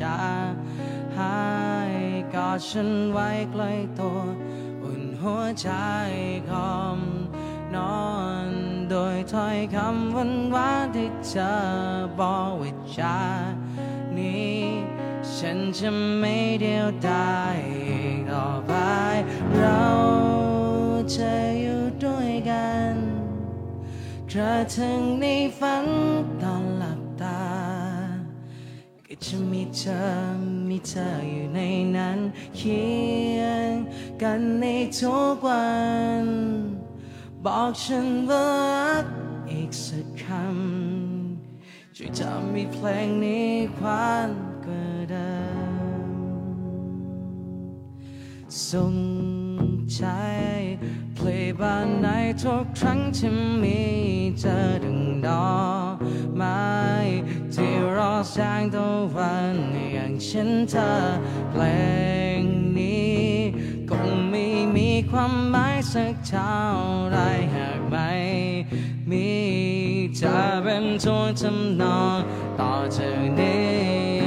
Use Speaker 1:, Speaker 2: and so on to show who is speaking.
Speaker 1: จะให้กอดฉันไว้ใกล้ตัว อุ่นหัวใจคอมนอน โดยถ้อยคำหวานหวานที่เธอบอกว่าจากนี้ ฉันจะไม่เดียวดายอีกต่อไป เราจะอยู่ด้วยกันกระทั่งในฝัน ก็จะมีเธอมีเธออยู่ในนั้นเคียงกันในทุกวัน บอกฉันว่ารักอีกสักคำช่วยทำให้เพลงนี้ควันกว่าเดิมสนใจ เพลงบ้านไหนทุกครั้งที่มีเธอดึงดอม้ที่รอ แสงตะวันอย่างฉันเธอเพลงนี้คงไม่มีความหมายสักเท่าไรหากไม่มีเธอเป็นตัวทำนองต่อจากนี้